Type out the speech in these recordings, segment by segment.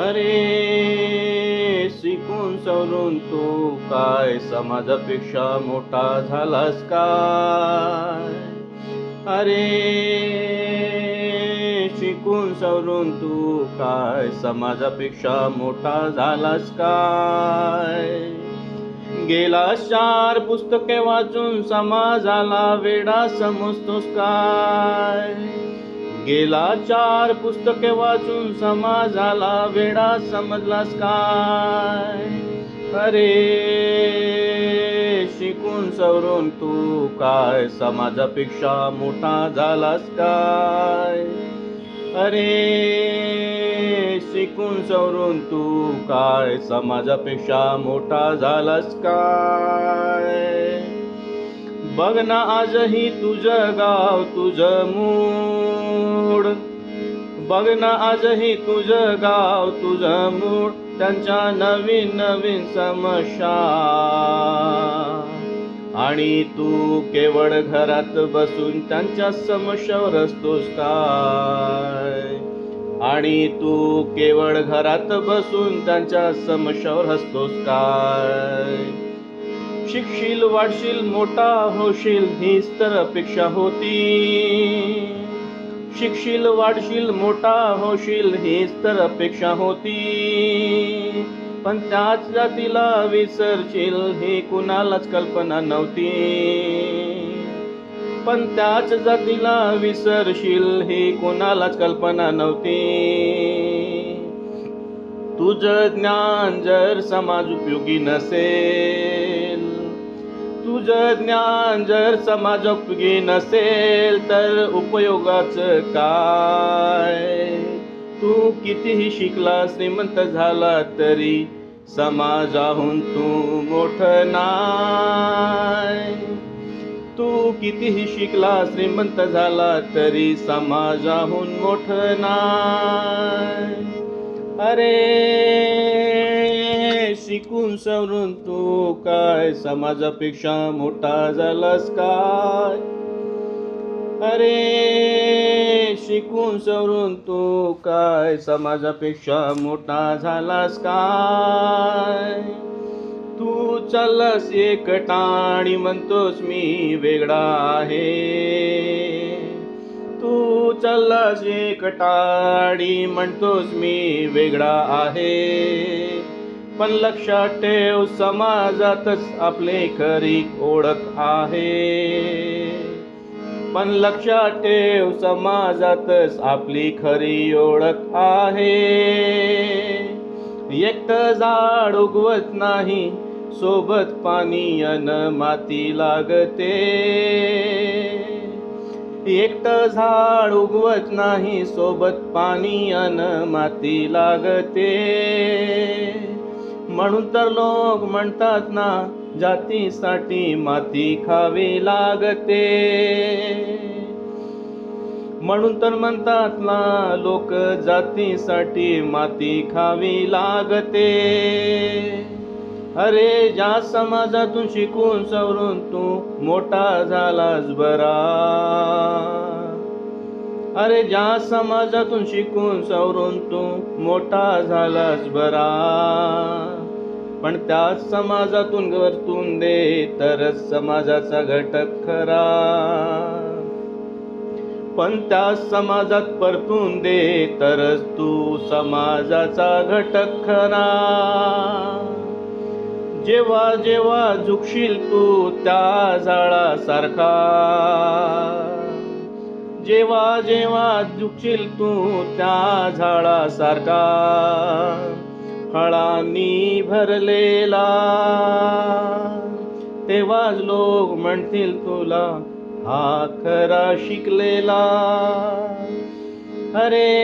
अरे शिकून सवरून तू काय समाजापेक्षा मोठा झालास काय? अरे शिकून सवरून तू काय समाजापेक्षा मोठा झालास काय? गेला चार पुस्तके वाचून समाजाला वेडा समजतोस काय? गेला चार पुस्तके वाचून समाजाला वेडा समजलास काय? अरे शिकून सवरून तू काय समाजापेक्षा मोठा झालास काय? अरे शिकून सवरून तू काय समाजापेक्षा मोठा झालास काय? बघ ना आजही तुझं गाव तुझं मूड. बघ ना आजही तुझं गाव तुझं मूड त्यांच्या नवीन नवीन समस्या आणि तू केवळ घरात बसून त्यांच्या समस्यावर असतोस काय? आणि तू केवळ घरात बसून त्यांच्या समस्यावर हसतोस काय? शिकशील वाढशील मोठा होशील हीच तर अपेक्षा होती. शिकशील वाढशील मोठा होशील हीच तर अपेक्षा होती. पण त्याच जातीला विसरशील ही कुणालाच कल्पना नव्हती. पण त्याच जातीला विसरशील ही कुणालाच कल्पना नव्हती. तुझं ज्ञान जर समाज उपयोगी नसेल तुझं ज्ञान जर समाजोपयोगी नसेल तर उपयोगाचं काय? तू कितीही शिकला श्रीमंत झाला तरी समाजाहून तू मोठं नाय तू कितीही शिकला श्रीमंत झाला तरी समाजाहून मोठ नाय अरे शिकून सवरून तू काय? समाजापेक्षा मोठा झालास काय? अरे शिकून सवरून तू काय? समाजापेक्षा मोठा झालास काय? तू चाललास एकटा आणि म्हणतोस मी वेगळा आहे. तू चाललास एकटा आणि म्हणतोस मी वेगळा आहे. पण लक्षात ठेव समाजातच आपले खरी ओळख आहे. पण लक्षात ठेव समाजातच आपली खरी ओळख आहे. एकटं झाड उगवत नाही सोबत पाणी अन माती लागते. एकटं झाड उगवत नाही सोबत पाणी अन माती लागते. म्हणून तर लोक म्हणतात ना जातीसाठी माती खावी लागते. म्हणून तर म्हणतात ना लोक जातीसाठी माती खावी लागते. अरे ज्या समाजातून शिकून सवरून तू मोठा झालास बरा. अरे ज्या समाजातून शिकून सवरून तू मोठा झालास बरा. पण त्या समाजातून वर्तून दे तरच समाजाचा घटक खरा. पण त्या समाजात परतून दे तरच तू समाजाचा घटक खरा. जेव्हा जेव्हा झुकशील तू त्या झाडासारखा. जेव्हा जेव्हा झुकशील तू त्या झाडासारखा. फळांनी भरलेला. तेव्हाच लोक म्हणतील तुला हा खरा शिकलेला. अरे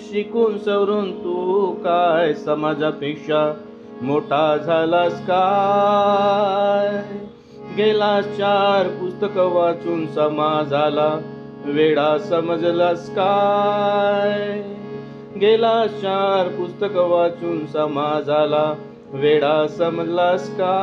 शिकून सवरून तू काय समाजापेक्षा मोठा झालास काय? गेला चार पुस्तक वाचून समाजाला वेडा समजलास काय? गेला चार पुस्तक वाचून समाजाला वेडा समजलास का